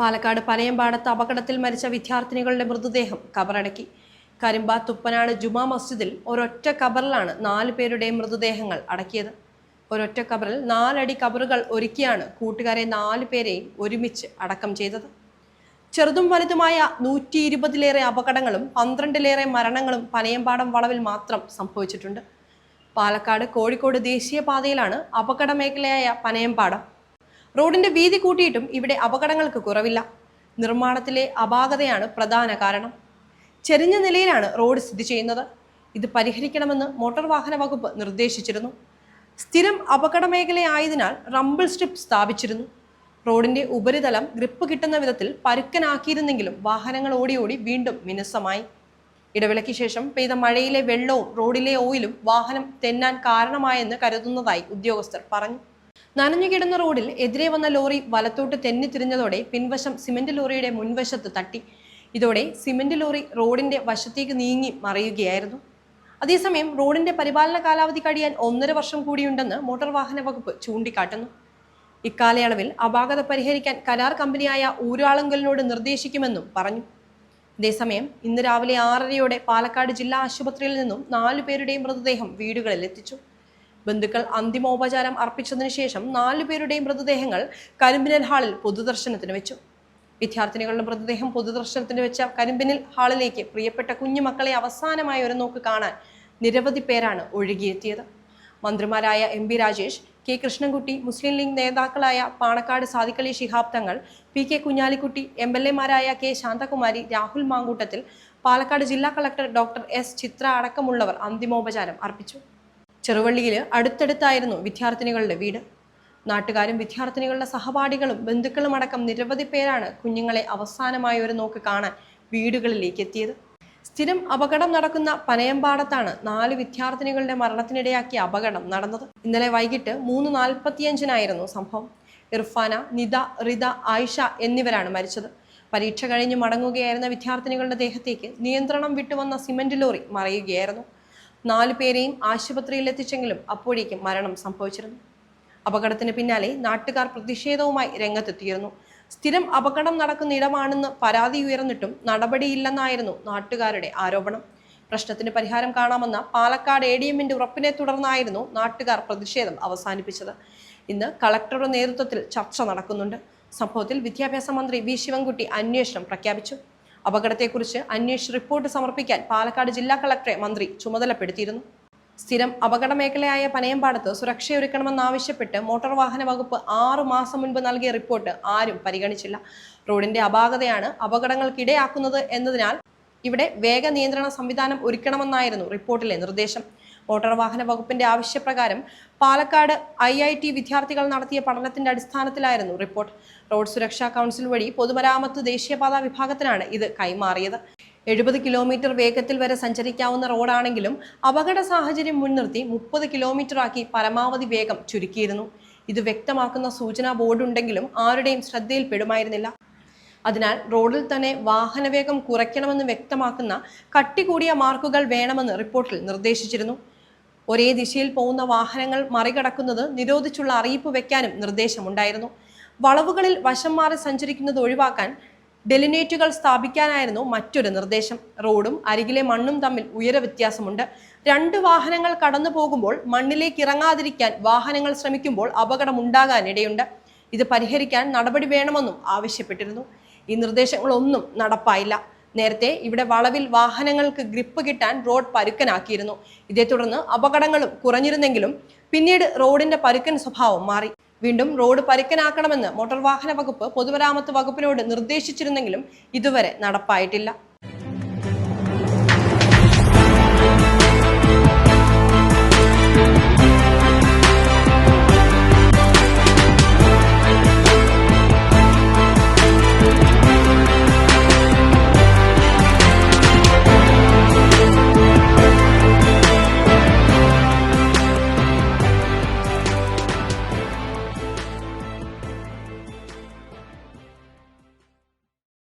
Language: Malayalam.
പാലക്കാട് പനയമ്പാടത്ത് അപകടത്തിൽ മരിച്ച വിദ്യാർത്ഥിനികളുടെ മൃതദേഹം കബറടക്കി. കരിമ്പ തുപ്പനാട് ജുമാ മസ്ജിദിൽ ഒരൊറ്റ കബറിലാണ് നാല് പേരുടെ മൃതദേഹങ്ങൾ അടക്കിയത്. ഒരൊറ്റ കബറിൽ നാലടി കബറുകൾ ഒരുക്കിയാണ് കൂട്ടുകാരെ നാല് പേരെയും ഒരുമിച്ച് അടക്കം ചെയ്തത്. ചെറുതും വലുതുമായ നൂറ്റി ഇരുപതിലേറെ അപകടങ്ങളും പന്ത്രണ്ടിലേറെ മരണങ്ങളും പനയമ്പാടം വളവിൽ മാത്രം സംഭവിച്ചിട്ടുണ്ട്. പാലക്കാട് കോഴിക്കോട് ദേശീയപാതയിലാണ് അപകട മേഖലയായ പനയമ്പാടം. റോഡിന്റെ വീതി കൂട്ടിയിട്ടും ഇവിടെ അപകടങ്ങൾക്ക് കുറവില്ല. നിർമ്മാണത്തിലെ അപാകതയാണ് പ്രധാന കാരണം. ചെരിഞ്ഞ നിലയിലാണ് റോഡ് സ്ഥിതി ചെയ്യുന്നത്. ഇത് പരിഹരിക്കണമെന്ന് മോട്ടോർ വാഹന വകുപ്പ് നിർദ്ദേശിച്ചിരുന്നു. സ്ഥിരം അപകട മേഖലയായതിനാൽ റംബിൾ സ്ട്രിപ്പ് സ്ഥാപിച്ചിരുന്നു. റോഡിന്റെ ഉപരിതലം ഗ്രിപ്പ് കിട്ടുന്ന വിധത്തിൽ പരുക്കനാക്കിയിരുന്നെങ്കിലും വാഹനങ്ങൾ ഓടി ഓടി വീണ്ടും മിനുസമായി. ഇടവേളയ്ക്ക് ശേഷം പെയ്ത മഴയിലെ വെള്ളവും റോഡിലെ ഓയിലും വാഹനം തെന്നാൻ കാരണമായെന്ന് കരുതുന്നതായി ഉദ്യോഗസ്ഥർ പറഞ്ഞു. നനഞ്ഞു കിടന്ന റോഡിൽ എതിരെ വന്ന ലോറി വലത്തോട്ട് തെന്നി തിരിഞ്ഞതോടെ പിൻവശം സിമന്റ് ലോറിയുടെ മുൻവശത്ത് തട്ടി. ഇതോടെ സിമന്റ് ലോറി റോഡിന്റെ വശത്തേക്ക് നീങ്ങി മറയുകയായിരുന്നു. അതേസമയം റോഡിന്റെ പരിപാലന കാലാവധി കഴിയാൻ ഒന്നര വർഷം കൂടിയുണ്ടെന്ന് മോട്ടോർ വാഹന വകുപ്പ് ചൂണ്ടിക്കാട്ടുന്നു. ഇക്കാലയളവിൽ അപാകത പരിഹരിക്കാൻ കരാർ കമ്പനിയായ ഊരാളുങ്കലിനോട് നിർദ്ദേശിക്കുമെന്നും പറഞ്ഞു. അതേസമയം ഇന്ന് രാവിലെ ആറരയോടെ പാലക്കാട് ജില്ലാ ആശുപത്രിയിൽ നിന്നും നാലു പേരുടെയും മൃതദേഹം വീടുകളിൽ എത്തിച്ചു ബന്ധുക്കൾ അന്തിമോപചാരം അർപ്പിച്ചതിനു ശേഷം നാലു പേരുടെയും മൃതദേഹങ്ങൾ കരിമ്പിനൽ ഹാളിൽ പൊതുദർശനത്തിന് വെച്ചു. വിദ്യാർത്ഥിനികളുടെ മൃതദേഹം പൊതുദർശനത്തിന് വെച്ച കരിമ്പിനൽ ഹാളിലേക്ക് പ്രിയപ്പെട്ട കുഞ്ഞുമക്കളെ അവസാനമായി ഒരു നോക്ക് കാണാൻ നിരവധി പേരാണ് ഒഴുകിയെത്തിയത്. മന്ത്രിമാരായ M P Rajesh K Krishnankutty Muslim League നേതാക്കളായ Panakkad Sadiqali Shihab Thangal P K Kunhalikutty M L എമാരായ K Shanthakumari Rahul Mamkootathil Palakkad ജില്ലാ കളക്ടർ ഡോക്ടർ എസ് ചിത്ര അടക്കമുള്ളവർ അന്തിമോപചാരം അർപ്പിച്ചു. ചെറുവള്ളിയിൽ അടുത്തടുത്തായിരുന്നു വിദ്യാർത്ഥിനികളുടെ വീട്. നാട്ടുകാരും വിദ്യാർത്ഥിനികളുടെ സഹപാഠികളും ബന്ധുക്കളും അടക്കം നിരവധി പേരാണ് കുഞ്ഞുങ്ങളെ അവസാനമായി ഒരു നോക്ക് കാണാൻ വീടുകളിലേക്ക് എത്തിയത്. സ്ഥിരം അപകടം നടക്കുന്ന പനയമ്പാടത്താണ് നാല് വിദ്യാർത്ഥിനികളുടെ മരണത്തിനിടയാക്കിയ അപകടം നടന്നത്. ഇന്നലെ വൈകിട്ട് മൂന്ന് നാൽപ്പത്തിയഞ്ചിനായിരുന്നു സംഭവം. ഇർഫാന നിത റിത ആയിഷ എന്നിവരാണ് മരിച്ചത്. പരീക്ഷ കഴിഞ്ഞ് മടങ്ങുകയായിരുന്ന വിദ്യാർത്ഥിനികളുടെ ദേഹത്തേക്ക് നിയന്ത്രണം വിട്ടുവന്ന സിമന്റ് ലോറി മറയുകയായിരുന്നു. നാലു പേരെയും ആശുപത്രിയിൽ എത്തിച്ചെങ്കിലും അപ്പോഴേക്കും മരണം സംഭവിച്ചിരുന്നു. അപകടത്തിന് പിന്നാലെ നാട്ടുകാർ പ്രതിഷേധവുമായി രംഗത്തെത്തിയിരുന്നു. സ്ഥിരം അപകടം നടക്കുന്ന ഇടമാണെന്ന് പരാതി ഉയർന്നിട്ടും നടപടിയില്ലെന്നായിരുന്നു നാട്ടുകാരുടെ ആരോപണം. പ്രശ്നത്തിന് പരിഹാരം കാണാമെന്ന പാലക്കാട് എ ഡി എമ്മിന്റെ ഉറപ്പിനെ തുടർന്നായിരുന്നു നാട്ടുകാർ പ്രതിഷേധം അവസാനിപ്പിച്ചത്. ഇന്ന് കളക്ടറുടെ നേതൃത്വത്തിൽ ചർച്ച നടക്കുന്നുണ്ട്. സംഭവത്തിൽ വിദ്യാഭ്യാസ മന്ത്രി വി ശിവൻകുട്ടി അന്വേഷണം പ്രഖ്യാപിച്ചു. അപകടത്തെക്കുറിച്ച് അന്വേഷിച്ച് റിപ്പോർട്ട് സമർപ്പിക്കാൻ പാലക്കാട് ജില്ലാ കളക്ടറെ മന്ത്രി ചുമതലപ്പെടുത്തിയിരുന്നു. സ്ഥിരം അപകട മേഖലയായ പനയമ്പാടത്ത് സുരക്ഷയൊരുക്കണമെന്നാവശ്യപ്പെട്ട് മോട്ടോർ വാഹന വകുപ്പ് ആറു മാസം മുൻപ് നൽകിയ റിപ്പോർട്ട് ആരും പരിഗണിച്ചില്ല. റോഡിന്റെ അപാകതയാണ് അപകടങ്ങൾക്കിടയാക്കുന്നത് എന്നതിനാൽ ഇവിടെ വേഗ നിയന്ത്രണ സംവിധാനം ഒരുക്കണമെന്നായിരുന്നു റിപ്പോർട്ടിലെ നിർദ്ദേശം. മോട്ടോർ വാഹന വകുപ്പിന്റെ ആവശ്യപ്രകാരം പാലക്കാട് ഐ ഐ ടി വിദ്യാർത്ഥികൾ നടത്തിയ പഠനത്തിന്റെ അടിസ്ഥാനത്തിലായിരുന്നു റിപ്പോർട്ട്. റോഡ് സുരക്ഷാ കൗൺസിൽ വഴി പൊതുമരാമത്ത് ദേശീയപാതാ വിഭാഗത്തിനാണ് ഇത് കൈമാറിയത്. എഴുപത് കിലോമീറ്റർ വേഗത്തിൽ വരെ സഞ്ചരിക്കാവുന്ന റോഡാണെങ്കിലും അപകട സാഹചര്യം മുൻനിർത്തി മുപ്പത് കിലോമീറ്ററാക്കി പരമാവധി വേഗം ചുരുക്കിയിരുന്നു. ഇത് വ്യക്തമാക്കുന്ന സൂചനാ ബോർഡുണ്ടെങ്കിലും ആരുടെയും ശ്രദ്ധയിൽപ്പെടുമായിരുന്നില്ല. അതിനാൽ റോഡിൽ തന്നെ വാഹനവേഗം കുറയ്ക്കണമെന്ന് വ്യക്തമാക്കുന്ന കട്ടി കൂടിയ മാർക്കുകൾ വേണമെന്ന് റിപ്പോർട്ടിൽ നിർദ്ദേശിച്ചിരുന്നു. ഒരേ ദിശയിൽ പോകുന്ന വാഹനങ്ങൾ മറികടക്കുന്നത് നിരോധിച്ചുള്ള അറിയിപ്പ് വയ്ക്കാനും നിർദ്ദേശമുണ്ടായിരുന്നു. വളവുകളിൽ വശം മാറി സഞ്ചരിക്കുന്നത് ഒഴിവാക്കാൻ ഡെലിനേറ്റുകൾ സ്ഥാപിക്കാനായിരുന്നു മറ്റൊരു നിർദ്ദേശം. റോഡും അരികിലെ മണ്ണും തമ്മിൽ ഉയര വ്യത്യാസമുണ്ട്. രണ്ട് വാഹനങ്ങൾ കടന്നു പോകുമ്പോൾ മണ്ണിലേക്ക് ഇറങ്ങാതിരിക്കാൻ വാഹനങ്ങൾ ശ്രമിക്കുമ്പോൾ അപകടം ഇടയുണ്ട് ഇത് പരിഹരിക്കാൻ നടപടി വേണമെന്നും ആവശ്യപ്പെട്ടിരുന്നു. ഈ നിർദ്ദേശങ്ങളൊന്നും നടപ്പായില്ല. നേരത്തെ ഇവിടെ വളവിൽ വാഹനങ്ങൾക്ക് ഗ്രിപ്പ് കിട്ടാൻ റോഡ് പരുക്കനാക്കിയിരുന്നു. ഇതേ തുടർന്ന് അപകടങ്ങളും കുറഞ്ഞിരുന്നെങ്കിലും പിന്നീട് റോഡിന്റെ പരുക്കൻ സ്വഭാവം മാറി. വീണ്ടും റോഡ് പരുക്കനാക്കണമെന്ന് മോട്ടോർ വാഹന വകുപ്പ് പൊതുമരാമത്ത് വകുപ്പിനോട് നിർദ്ദേശിച്ചിരുന്നെങ്കിലും ഇതുവരെ നടപ്പായിട്ടില്ല.